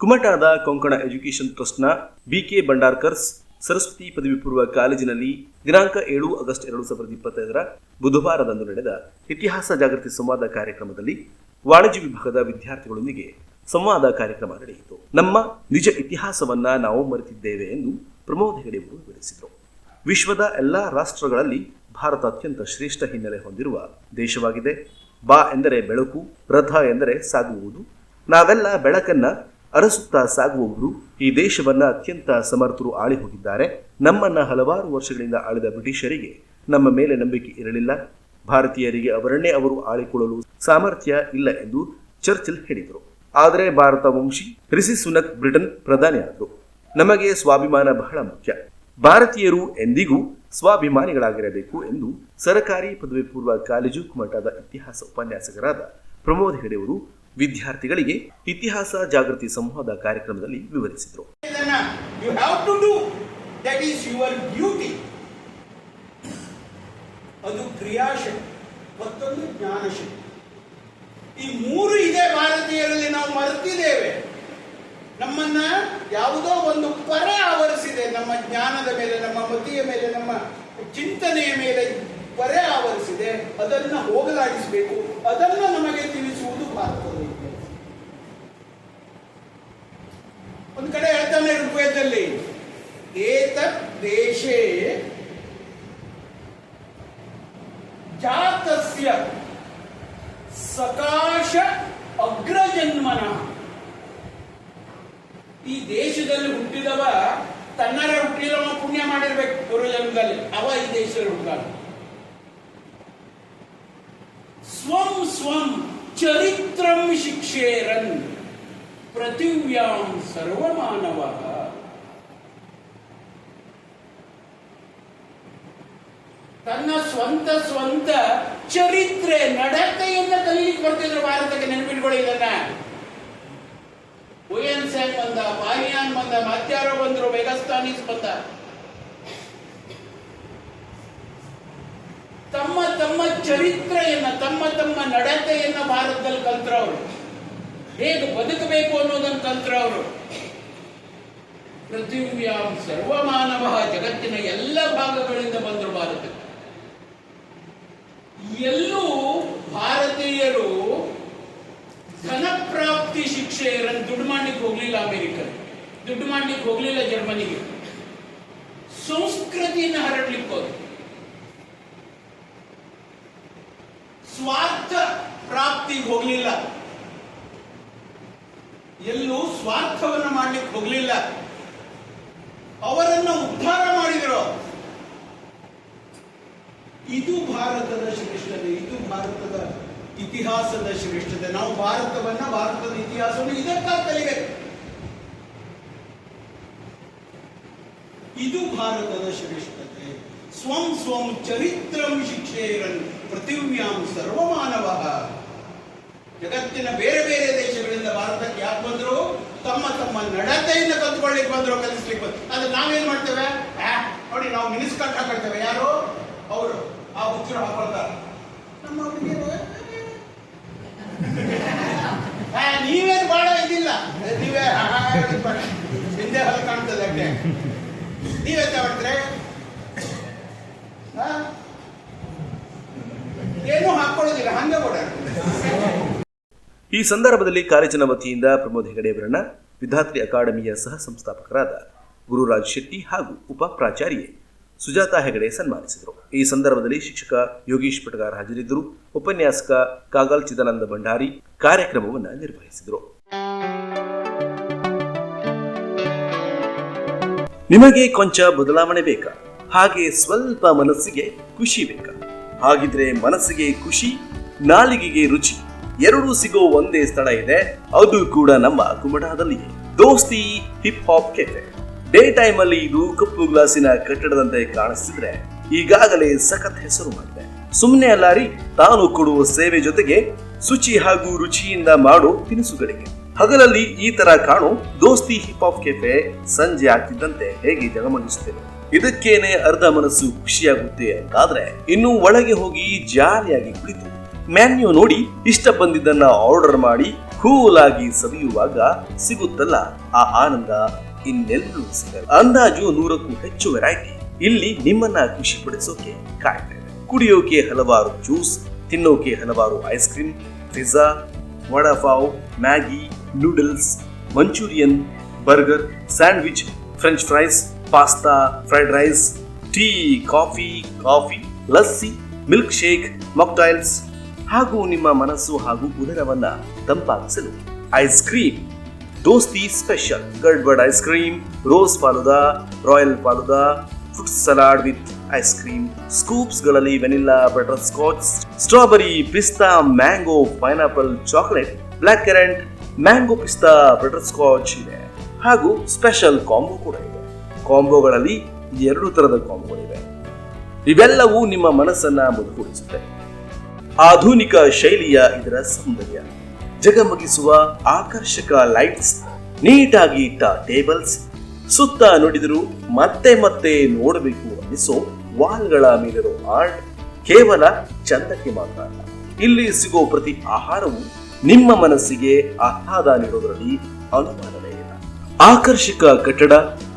ಕುಮಟಾದ Konkana education ಟ್ರಸ್ಟ್ನ BK Bhandarkars Saraswati ಪದವಿ ಪೂರ್ವ ಕಾಲೇಜಿನಲ್ಲಿ ದಿನಾಂಕ ಏಳು ಆಗಸ್ಟ್ ಎರಡು ಸಾವಿರದ ಇಪ್ಪತ್ತೈದರ ಬುಧವಾರದಂದು ನಡೆದ ಇತಿಹಾಸ ಜಾಗೃತಿ ಸಂವಾದ ಕಾರ್ಯಕ್ರಮದಲ್ಲಿ ವಾಣಿಜ್ಯ ವಿಭಾಗದ ವಿದ್ಯಾರ್ಥಿಗಳೊಂದಿಗೆ ಸಂವಾದ ಕಾರ್ಯಕ್ರಮ ನಡೆಯಿತು. ನಮ್ಮ ನಿಜ ಇತಿಹಾಸವನ್ನ ನಾವು ಮರೆತಿದ್ದೇವೆ ಎಂದು ಪ್ರಮೋದ್ ಹೆಗಡೆಯವರು ವಿವರಿಸಿದರು. ವಿಶ್ವದ ಎಲ್ಲಾ ರಾಷ್ಟ್ರಗಳಲ್ಲಿ ಭಾರತ ಅತ್ಯಂತ ಶ್ರೇಷ್ಠ ಹಿನ್ನೆಲೆ ಹೊಂದಿರುವ ದೇಶವಾಗಿದೆ. ಬಾ ಎಂದರೆ ಬೆಳಕು, ರಥ ಎಂದರೆ ಸಾಗುವುದು. ನಾವೆಲ್ಲ ಬೆಳಕನ್ನ ಅರಸುತ್ತಾ ಸಾಗುವವರು ಈ ದೇಶವನ್ನ ಅತ್ಯಂತ ಸಮರ್ಥರು ಆಳಿ ಹೋಗಿದ್ದಾರೆ. ನಮ್ಮನ್ನ ಹಲವಾರು ವರ್ಷಗಳಿಂದ ಆಳಿದ ಬ್ರಿಟಿಷರಿಗೆ ನಮ್ಮ ಮೇಲೆ ನಂಬಿಕೆ ಇರಲಿಲ್ಲ. ಭಾರತೀಯರಿಗೆ ಅವರನ್ನೇ ಅವರು ಆಳಿಕೊಳ್ಳಲು ಸಾಮರ್ಥ್ಯ ಇಲ್ಲ ಎಂದು ಚರ್ಚಿಲ್ ಹೇಳಿದರು. ಆದರೆ ಭಾರತ ವಂಶಿ ರಿಸಿ ಸುನಕ್ ಬ್ರಿಟನ್ ಪ್ರಧಾನಿಯಾದರು. ನಮಗೆ ಸ್ವಾಭಿಮಾನ ಬಹಳ ಮುಖ್ಯ. ಭಾರತೀಯರು ಎಂದಿಗೂ ಸ್ವಾಭಿಮಾನಿಗಳಾಗಿರಬೇಕು ಎಂದು ಸರಕಾರಿ ಪದವಿ ಪೂರ್ವ ಕಾಲೇಜು ಕುಮಟಾದ ಇತಿಹಾಸ ಉಪನ್ಯಾಸಕರಾದ ಪ್ರಮೋದ್ ಹೆಗಡೆಯವರು ವಿದ್ಯಾರ್ಥಿಗಳಿಗೆ ಇತಿಹಾಸ ಜಾಗೃತಿ ಸಂವಾದ ಕಾರ್ಯಕ್ರಮದಲ್ಲಿ ವಿವರಿಸಿದರು. ಅದು ಕ್ರಿಯಾಶಕ್ತಿ, ಮತ್ತೊಂದು ಜ್ಞಾನಶಕ್ತಿ. ಈ ಮೂರು ಇದೆ ಭಾರತೀಯರಲ್ಲಿ ನಾವು ಮರೆತಿದ್ದೇವೆ. ನಮ್ಮನ್ನ ಯಾವುದೋ ಒಂದು ಪರ ಆವರಿಸಿದೆ. ನಮ್ಮ ಜ್ಞಾನದ ಮೇಲೆ, ನಮ್ಮ ಮತಿಯ ಮೇಲೆ, ನಮ್ಮ ಚಿಂತನೆಯ ಮೇಲೆ ಪರ ಆವರಿಸಿದೆ. ಅದನ್ನ ಹೋಗಲಾಡಿಸಬೇಕು. ಅದನ್ನು ನಮಗೆ ತಿಳಿಸುವುದು ಒಂದು ಕಡೆ ಹೇಳ್ತಾನೆ ಋಗ್ವೇದದಲ್ಲಿ ಏತ ದೇಶೇ ಜಾತಸ್ಯ ಸಕಾಶ ಅಗ್ರಜನ್ಮನ. ಈ ದೇಶದಲ್ಲಿ ಹುಟ್ಟಿದವ ತನ್ನರ ಹುಟ್ಟಿದವ ಪುಣ್ಯ ಮಾಡಿರ್ಬೇಕು ಪೂರ್ವಜನ್ಮದಲ್ಲಿ ಅವ ಈ ದೇಶದಲ್ಲಿ ಹುಟ್ಟಾಗ ಸ್ವಂ ಸ್ವಂ. ಚರಿತ್ರಂ ಶಿಕ್ಷೇರನ್ ಪೃಥಿವ್ಯಾಂ ಸರ್ವಮಾನವ. ತನ್ನ ಸ್ವಂತ ಸ್ವಂತ ಚರಿತ್ರೆ ನಡತೆಯನ್ನ ಕಲೀಲಿಕ್ಕೆ ಬರ್ತಿದ್ರು ಭಾರತಕ್ಕೆ ನೆನಪಿಟ್ಕೊಳ್ಳಿ ಇದನ್ನ. ಹುಯನ್ ಸೆನ್ ಬಂದ ಪಾಹಿಯಾನ್ ಬಂದ, ಮಾತ್ಯಾರೋ ಬಂದ್ರು, ಮೆಗಸ್ತಾನೀಸ್ ಬಂದ. ತಮ್ಮ ತಮ್ಮ ಚರಿತ್ರೆಯನ್ನ, ತಮ್ಮ ತಮ್ಮ ನಡತೆಯನ್ನ ಭಾರತದಲ್ಲಿ ಕಲ್ತ್ರವರು ಹೇಗೆ ಬದುಕಬೇಕು ಅನ್ನೋದನ್ನು ಕಲ್ತ್ರವರು ಸರ್ವ ಸರ್ವಮಾನವ ಜಗತ್ತಿನ ಎಲ್ಲ ಭಾಗಗಳಿಂದ ಬಂದರು ಭಾರತಕ್ಕೆ ಎಲ್ಲೂ ಭಾರತೀಯರು ಧನಪ್ರಾಪ್ತಿ ಶಿಕ್ಷೆಯರನ್ನು ದುಡ್ಡು ಮಾಡ್ಲಿಕ್ಕೆ ಹೋಗ್ಲಿಲ್ಲ ಅಮೆರಿಕನ್. ದುಡ್ಡು ಮಾಡ್ಲಿಕ್ಕೆ ಹೋಗ್ಲಿಲ್ಲ ಜರ್ಮನಿಗೆ. ಸಂಸ್ಕೃತಿಯನ್ನು ಹರಡ್ಲಿಕ್ಕೆ ಹೋದ್ರು. ಸ್ವಾರ್ಥ ಪ್ರಾಪ್ತಿ ಹೋಗಲಿಲ್ಲ. ಎಲ್ಲೂ ಸ್ವಾರ್ಥವನ್ನು ಮಾಡ್ಲಿಕ್ಕೆ ಹೋಗಲಿಲ್ಲ. ಅವರನ್ನು ಉದ್ಧಾರ ಮಾಡಿದರು. ಇದು ಭಾರತದ ಶ್ರೇಷ್ಠತೆ, ಇದು ಭಾರತದ ಇತಿಹಾಸದ ಶ್ರೇಷ್ಠತೆ. ನಾವು ಭಾರತವನ್ನ, ಭಾರತದ ಇತಿಹಾಸವನ್ನು ಇದಕ್ಕಾಗಿ ಕಲಿಬೇಕು ಇದು ಭಾರತದ ಶ್ರೇಷ್ಠತೆ. ಸ್ವಂ ಸ್ವಂ ಚರಿತ್ರಂ ಶಿಕ್ಷೆಯರನ್ ಪೃಥಿವ್ಯಾಂ ಸರ್ವಮಾನವ. ಜಗತ್ತಿನ ಬೇರೆ ಬೇರೆ ದೇಶಗಳಿಂದ ಭಾರತಕ್ಕೆ ಯಾಕೆ ಬಂದ್ರು? ತಮ್ಮ ತಮ್ಮ ನಡತೆಯಿಂದ ಕಲ್ತ್ಕೊಳ್ಳಿಕ್ಕೆ ಬಂದ್ರು ಕಲಿಸ್ಲಿಕ್ಕೆ ಬಂದ್ರು. ಆದ್ರೆ ನಾವೇನ್ ಮಾಡ್ತೇವೆ? ನೋಡಿ, ನಾವು ಮಿನಿಸ್ಕಟ್ ಹಾಕೊಳ್ತೇವೆ. ಯಾರು? ಅವರು. ಆ ಹುಚ್ಚರು ಹಾಕೊಳ್ತಾರೆ. ನಮ್ಮ ನೀವೇನು ಬಾಳ ಇದಿಲ್ಲ. ನೀವೇ. ಹಿಂದೆ ಹೊಲ ಕಾಣ್ತದೆ ಅಷ್ಟೇ. ನೀವೇ ತಗೊಳ್ತಾರೆ ಏನೂ ಹಾಕೊಳ್ಳೋದಿಲ್ಲ, ಹಂಗೆ ಈ ಸಂದರ್ಭದಲ್ಲಿ ಕಾಲೇಜಿನ ವತಿಯಿಂದ ಪ್ರಮೋದ್ ಹೆಗಡೆ ಅವರನ್ನ ವಿದ್ಯಾರ್ಥಿ ಅಕಾಡೆಮಿಯ ಸಹ ಸಂಸ್ಥಾಪಕರಾದ ಗುರುರಾಜ್ ಶೆಟ್ಟಿ ಹಾಗೂ ಉಪ ಪ್ರಾಚಾರ್ಯೆ ಸುಜಾತಾ ಹೆಗಡೆ ಸನ್ಮಾನಿಸಿದರು. ಈ ಸಂದರ್ಭದಲ್ಲಿ ಶಿಕ್ಷಕ ಯೋಗೀಶ್ ಪಟಗಾರ್ ಹಾಜರಿದ್ದರು. ಉಪನ್ಯಾಸಕ ಕಾಗಲ್ ಚಿದಾನಂದ ಭಂಡಾರಿ ಕಾರ್ಯಕ್ರಮವನ್ನು ನಿರ್ವಹಿಸಿದರು. ನಿಮಗೆ ಕೊಂಚ ಬದಲಾವಣೆ ಬೇಕಾ? ಹಾಗೆ ಸ್ವಲ್ಪ ಮನಸ್ಸಿಗೆ ಖುಷಿ ಬೇಕ. ಹಾಗಿದ್ರೆ ಮನಸ್ಸಿಗೆ ಖುಷಿ, ನಾಲಿಗೆಗೆ ರುಚಿ, ಎರಡೂ ಸಿಗೋ ಒಂದೇ ಸ್ಥಳ ಇದೆ. ಅದು ಕೂಡ ನಮ್ಮ ಕುಮಟಾದಲ್ಲಿಯೇ Dosti hip hop cafe day time ಅಲ್ಲಿ ಇದು ಕಪ್ಪು ಗ್ಲಾಸಿನ ಕಟ್ಟಡದಂತೆ ಕಾಣಿಸ್ತಿದ್ರೆ ಈಗಾಗಲೇ ಸಖತ್ ಹೆಸರು ಮಾಡಿದೆ. ಸುಮ್ಮನೆ ಅಲ್ಲಾರಿ, ತಾನು ಕೊಡುವ ಸೇವೆ ಜೊತೆಗೆ ಶುಚಿ ಹಾಗೂ ರುಚಿಯಿಂದ ಮಾಡೋ ತಿನಿಸುಗಳಿಗೆ. ಹಗಲಲ್ಲಿ ಈ ತರ ಕಾಣೋ ದೋಸ್ತಿ ಹಿಪ್ ಹಾಪ್ ಕೆಫೆ ಸಂಜೆ ಆಗ್ತಿದ್ದಂತೆ ಹೇಗೆ ಜಗಮಗಿಸುತ್ತೇವೆ ಇದಕ್ಕೇನೆ ಅರ್ಧ ಮನಸ್ಸು ಖುಷಿಯಾಗುತ್ತೆ ಅಂತಾದ್ರೆ ಇನ್ನು ಒಳಗೆ ಹೋಗಿ ಜಾಲಿಯಾಗಿ ಕುಳಿತು. ಮೆನ್ಯೂ ನೋಡಿ ಇಷ್ಟ ಬಂದಿದ್ದನ್ನ ಆರ್ಡರ್ ಮಾಡಿ ಕೂಲ್ ಆಗಿ ಸವಿಯುವಾಗ ಸಿಗುತ್ತಲ್ಲ ಆ ಆನಂದ ಇನ್ನೆಲ್ಲೂ ಸಿಗಲ್ಲ. ಅಂದಾಜು ನೂರಕ್ಕೂ ಹೆಚ್ಚು ವೆರೈಟಿ ಇಲ್ಲಿ ನಿಮ್ಮನ್ನ ಖುಷಿ ಪಡಿಸೋಕೆ ಕುಡಿಯೋಕೆ ಹಲವಾರು ಜ್ಯೂಸ್, ತಿನ್ನೋಕೆ ಹಲವಾರು ice cream, pizza, vada pav, Maggi, noodles, Manchurian, burger, sandwich, French fries pasta fried rice tea coffee coffee lassi milk shake mocktails ಹಾಗೂ ನಿಮ್ಮ ಮನಸ್ಸು ಹಾಗೂ ಉದರವನ್ನ ತಂಪಾಗಿಸಲು ice cream dosti special gadbad ice cream rose falooda royal falooda fruit salad with ice cream ಸ್ಕೂಪ್ಸ್ಗಳಲ್ಲಿ vanilla butter scotch strawberry pista mango pineapple chocolate black currant mango pista butter scotch ಇದೆ. ಹಾಗೂ special combo ಕೂಡ ಇದೆ. ಕಾಂಬೋಗಳಲ್ಲಿ ಎರಡು ತರದ ಕಾಂಬೋಗಳಿವೆ. ಇವೆಲ್ಲವೂ ನಿಮ್ಮ ಮನಸ್ಸನ್ನ ಮುದುಗೂಡಿಸುತ್ತೆ ಆಧುನಿಕ ಶೈಲಿಯ ಇದರ ಸೌಂದರ್ಯ. ಜಗಮಗಿಸುವ ಆಕರ್ಷಕ ಲೈಟ್ಸ್, ನೀಟಾಗಿ ಇಟ್ಟ ಟೇಬಲ್ಸ್, ಸುತ್ತ ನುಡಿದರು ಮತ್ತೆ ಮತ್ತೆ ನೋಡಬೇಕು ಅನ್ನಿಸೋ ವಾಲ್ಗಳ ಮೇಲಿರೋ ಆರ್ಟ್ ಕೇವಲ ಚಂದಕ್ಕೆ ಮಾತ್ರ ಅಲ್ಲ. ಇಲ್ಲಿ ಸಿಗೋ ಪ್ರತಿ ಆಹಾರವು ನಿಮ್ಮ ಮನಸ್ಸಿಗೆ ಆಹ್ಲಾದ ನೀಡೋದರಲ್ಲಿ ಅನುಮಾನವೇ ಇಲ್ಲ. ಆಕರ್ಷಕ ಕಟ್ಟಡ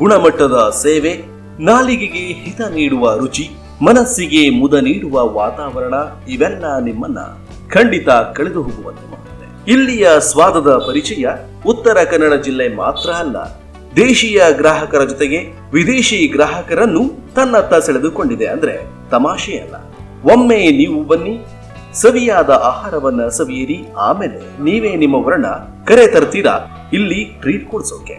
ಗುಣಮಟ್ಟದ ಸೇವೆ, ನಾಲಿಗೆಗೆ ಹಿತ ನೀಡುವ ರುಚಿ, ಮನಸ್ಸಿಗೆ ಮುದ ನೀಡುವ ವಾತಾವರಣ, ಇವೆಲ್ಲ ನಿಮ್ಮನ್ನ ಖಂಡಿತ ಕಳೆದು ಹೋಗುವಂತೆ ಮಾಡುತ್ತೆ ಇಲ್ಲಿಯ ಸ್ವಾದದ ಪರಿಚಯ ಉತ್ತರ ಕನ್ನಡ ಜಿಲ್ಲೆ ಮಾತ್ರ ಅಲ್ಲ, ದೇಶೀಯ ಗ್ರಾಹಕರ ಜೊತೆಗೆ ವಿದೇಶಿ ಗ್ರಾಹಕರನ್ನು ತನ್ನತ್ತ ಸೆಳೆದುಕೊಂಡಿದೆ ಅಂದ್ರೆ ತಮಾಷೆ ಅಲ್ಲ. ಒಮ್ಮೆ ನೀವು ಬನ್ನಿ, ಸವಿಯಾದ ಆಹಾರವನ್ನ ಸವಿಯಿರಿ, ಆಮೇಲೆ ನೀವೇ ನಿಮ್ಮ ವರ್ಣ ಕರೆ ತರ್ತೀರಾ? ಇಲ್ಲಿ ಟ್ರೀಟ್ ಕೊಡ್ಸೋಕೆ.